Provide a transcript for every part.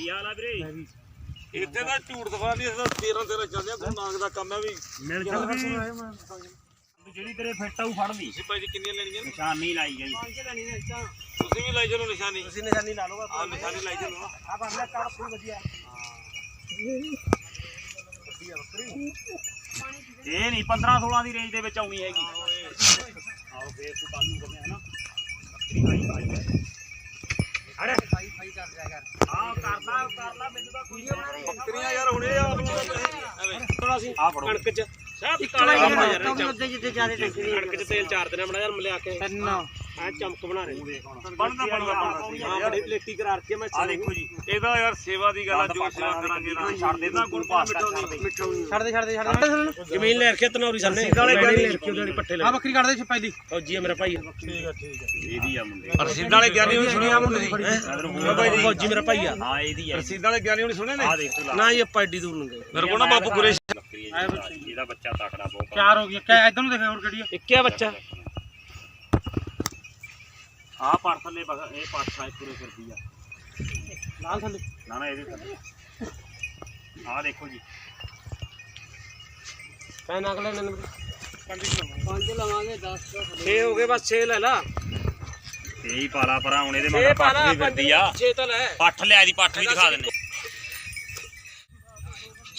ਕੀ ਹਾਲ ਆ ਵੀਰੇ ਇੱਥੇ ਤਾਂ ਝੂਠ ਦਫਾ ਨਹੀਂ ਇਹਦਾ 13 13 ਚੱਲਦੇ ਆ ਨਾਗ ਦਾ ਕੰਮ ਹੈ ਵੀ। ਮਿਲ ਜੂਗੀ ਜਿਹੜੀ ਤੇਰੇ ਫਿੱਟ ਆਊ ਫੜ ਲਈ ਭਾਈ ਜੀ ਕਿੰਨੀਆਂ ਲੈਣੀਆਂ ਨੇ? ਨਿਸ਼ਾਨੀ ਲਾਈ ਗਈ। ਤੁਸੀਂ ਵੀ ਲਾਈ ਚਲੋ ਨਿਸ਼ਾਨੀ। ਤੁਸੀਂ ਨਿਸ਼ਾਨੀ ਲਾ ਲਓਗਾ ਆ ਨਿਸ਼ਾਨੀ ਲਾਈ ਚਲੋ ਆ ਬੰਦਾ ਕਾੜ ਪੂਰੀ ਵਧੀਆ। ਇਹ ਨਹੀਂ 15 16 ਦੀ ਰੇਂਜ ਦੇ ਵਿੱਚ ਆਉਣੀ ਹੈਗੀ। ਆਓ ਫੇਰ ਤੂੰ ਕੱਲ ਨੂੰ ਕਰਨੇ ਹਨਾ। ਬੱਕਰੀ ਭਾਈ ਭਾਈ ਆ ਫੜੋ। ਕਣਕ ਚ। ਇੱਕ ਕਾਲੇ ਆ ਯਾਰ। ਉੱਤੇ ਜਿੱਤੇ ਜ਼ਿਆਦਾ ਟੈਂਕੀ ਦੀ ਕਣਕ ਚ ਤੇਲ ਚਾਰ ਦਿਨਾਂ ਬਣਾ ਯਾਰ ਮਿਲਿਆ ਕੇ। ਤਿੰਨ। ਐ ਚਮਕ ਬਣਾ ਰਹੇ। ਬਣਦਾ ਬਣਦਾ ਬਣਦਾ। ਬੜੀ ਪਲੇਟੀ ਕਰਾਰ ਕੇ ਮੈਂ ਆ ਦੇਖੋ ਜੀ। ਇਹਦਾ ਯਾਰ ਸੇਵਾ ਦੀ ਗੱਲ ਆ ਜੋ ਸੇਵਾ ਕਰਾਂਗੇ ਨਾ। ਛੱਡ ਦੇ ਤਾਂ ਗੁੜ ਪਾਸ ਕਰ ਦੇ ਛੱਡ ਦੇ ਛੱਡ ਦੇ ਛੱਡ ਦੇ। ਜ਼ਮੀਨ ਲੈ ਰੱਖਿਆ ਤਨੌਰੀ ਸਾਨੇ ਵਾਲੇ ਗਿਆਨੀ ਲੈ ਰੱਖੀ ਉਹਦੇ ਪੱਠੇ ਲੈ ਆ ਬੱਕਰੀ ਕੱਢ ਦੇ ਛਪਾਈ ਦੀ ਫੌਜੀ ਆ ਮੇਰਾ ਭਾਈ। ਠੀਕ ਆ ਠੀਕ ਆ। ਇਹਦੀ ਆ ਮੁੰਡੇ। ਰਸੀਦ ਵਾਲੇ ਗਿਆਨੀ ਹੋਣੀ ਸੁਣਿਆ ਮੁੰਡੇ ਦੀ। ਫੌਜੀ ਮੇਰਾ ਭਾਈ ਆ। ਹਾਂ ਇਹਦੀ ਆ। ਰਸੀਦ ਵਾਲੇ ਗਿਆਨੀ ਨੇ ਆ ਦੇਖ ਤੂੰ ਲਾ। ਨਾ ਇਹ ਆਪਾਂ ਐਡੀ ਦੂਰ ਨੂੰ ਗਏ। ਮੇਰੇ ਕੋਲ ਨਾ ਬਾਪੂ ਗੁਰੇਸ਼ ਇਹਦਾ ਬੱਚਾ ਤਕੜਾ ਬਹੁਤ ਚਾਰ ਹੋ ਗਿਆ ਕਿਆ ਇਧਰ ਨੂੰ ਦੇਖ ਹੋਰ ਕਿਹੜੀ ਆ। ਇੱਕਿਆ ਬੱਚਾ। ਆ ਪੜ ਥੱਲੇ ਬਸ ਇਹ ਪਾਠਾ ਇੱਕ ਪੂਰੇ ਫਿਰਦੀ ਆ। ਨਾਲ ਥੱਲੇ। ਨਾ ਨਾ ਇਹਦੇ ਥੱਲੇ। ਆ ਦੇਖੋ ਜੀ। ਕੈ ਨਕ ਲੈ ਨਨ ਪੰਜ ਲਵਾਂਗੇ। 10 6 ਹੋ ਗਏ ਬਸ 6 ਲੈ ਲਾ। ਤੇ ਹੀ ਪਾਲਾ ਪਰਾਂ ਹੁਣ ਇਹਦੇ ਮਗਰ ਪੱਠ ਵੀ ਫਿਰਦੀ ਆ। 6 ਤਾਂ ਲੈ। ਪੱਠ ਲਿਆ ਦੀ ਪੱਠ ਵੀ ਦਿਖਾ ਦਿੰਨੇ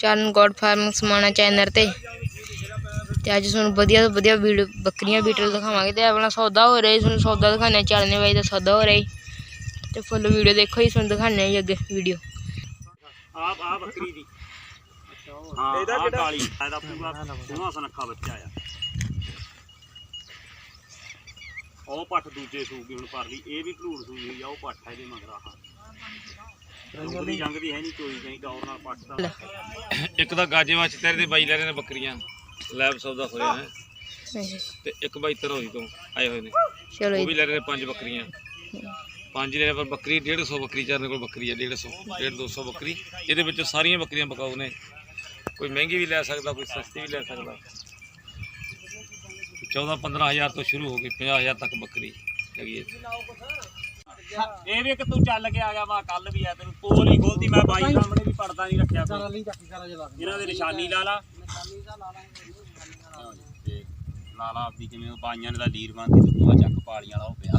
ਚਰਨ ਗੋਡ ਫਾਰਮਿੰਗ ਸਮਾਣਾ ਚੈਨਲ ਤੇ। ਤੇ ਅੱਜ ਤੁਹਾਨੂੰ ਵਧੀਆ ਤੋਂ ਵਧੀਆ ਵੀਡੀਓ ਬੱਕਰੀਆਂ ਬੀਟਲ ਦਿਖਾਵਾਂਗੇ ਤੇ ਆਪਣਾ ਸੌਦਾ ਹੋ ਰਿਹਾ ਜੀ ਤੁਹਾਨੂੰ ਸੌਦਾ ਦਿਖਾਣੇ ਚੜਨੇ ਵਾਈ ਦਾ ਸੌਦਾ ਹੋ ਰਿਹਾ ਤੇ ਫੁੱਲ ਵੀਡੀਓ ਦੇਖੋ ਜੀ ਤੁਹਾਨੂੰ ਦਿਖਾਣੇ ਜੀ ਅੱਗੇ ਵੀਡੀਓ ਆ ਆ ਬੱਕਰੀ ਦੀ। ਹਾਂ ਇਹਦਾ ਕਿਹੜਾ? ਇਹਦਾ ਪੂਰਾ ਸੋਹਣਾ ਸੁਨੱਖਾ ਬੱਚਾ ਆ ਉਹ ਪੱਠ ਦੂਜੇ ਸੂਗੀ ਹੁਣ ਪਰ ਲਈ ਇਹ ਵੀ ਭਲੂੜ ਸੂਈ ਹੋਈ ਆ ਉਹ ਪੱਠ ਆ ਇਹਦੇ ਮਗਰ ਰੰਗ ਦੀ ਜੰਗ ਦੀ ਹੈ ਨਹੀਂ ਚੋਈ ਜਾਈ ਗੌਰ ਨਾਲ ਪੱਠ ਦਾ। ਇੱਕ ਤਾਂ ਗਾਜੇਵਾਂ ਚ ਤੇਰੇ ਦੇ ਬਾਈ ਲੈ ਰਹੇ ਨੇ ਬੱਕਰੀਆਂ। ਲੈਬ ਸੌਦਾ ਹੋਇਆ ਹੈ। ਤੇ ਇੱਕ ਬਾਈ ਤਰੋਈ ਤੋਂ ਆਏ ਹੋਏ ਨੇ। ਚਲੋ ਉਹ ਵੀ ਲੈ ਰਹੇ ਨੇ ਪੰਜ ਬੱਕਰੀਆਂ। ਪੰਜ ਲੈ ਰਹੇ ਪਰ ਬੱਕਰੀ 150 ਬੱਕਰੀ ਚਰਨੇ ਕੋਲ ਬੱਕਰੀ ਹੈ 150 150 200 ਬੱਕਰੀ। ਇਹਦੇ ਵਿੱਚੋਂ ਸਾਰੀਆਂ ਬੱਕਰੀਆਂ ਬਕਾਊ ਨੇ ਕੋਈ ਮਹਿੰਗੀ ਵੀ ਲੈ ਸਕਦਾ ਕੋਈ ਸਸਤੀ ਵੀ ਲੈ ਸਕਦਾ। 14 15000 ਤੋਂ ਸ਼ੁਰੂ ਹੋ ਕੇ 50000 ਤੱਕ ਬੱਕਰੀ ਹੈਗੀ ਹੈ। ਇਹ ਵੀ ਇੱਕ ਤੂੰ ਚੱਲ ਕੇ ਆ ਗਿਆ ਵਾ ਕੱਲ ਵੀ ਆ ਤੈਨੂੰ। ਪੋਲ ਹੀ ਖੋਲਦੀ ਮੈਂ ਬਾਈ ਸਾਹਮਣੇ ਵੀ ਪੜਦਾ ਨਹੀਂ ਰੱਖਿਆ ਕੋਈ। ਲਈ ਚੱਕੀ ਕਰਾ ਜਲਾ ਇਹਨਾਂ ਦੇ ਨਿਸ਼ਾਨੀ ਲਾ ਲਾ। ਤੇ ਲਾਲਾ ਆਪਦੀ ਕਿਵੇਂ ਉਹ ਬਾਈਆਂ ਨੇ ਦਾ ਲੀਰ ਬੰਨਦੀ ਤੂੰ ਆ ਚੱਕ ਪਾਲੀਆਂ ਵਾਲਾ ਉਹ ਪਿਆ।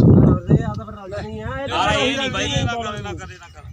ਆ ਤਾਂ ਫਿਰ ਰਲਦਾ ਨਹੀਂ ਆ। ਯਾਰ ਇਹ ਨਹੀਂ ਬਾਈ ਇਹ ਨਾ ਕਰੇ ਨਾ ਕਰੇ ਨਾ ਕਰ।